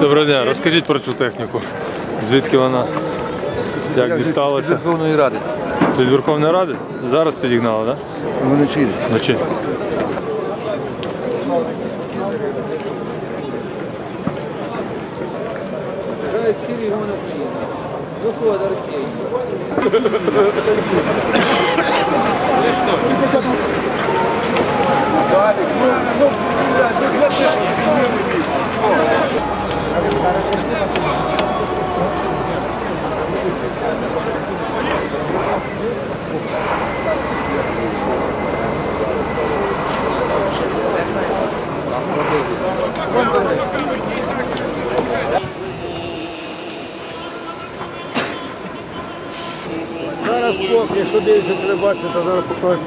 Доброго дня, розкажіть про цю техніку. Звідки вона? Як дісталася? Верховної Ради. Від Верховної Ради? Зараз підігнали, так? Вночі. Вночі. Сажають всі регіони України. Виходить. Поки, якщо дивиться телебачення, то зараз покажуть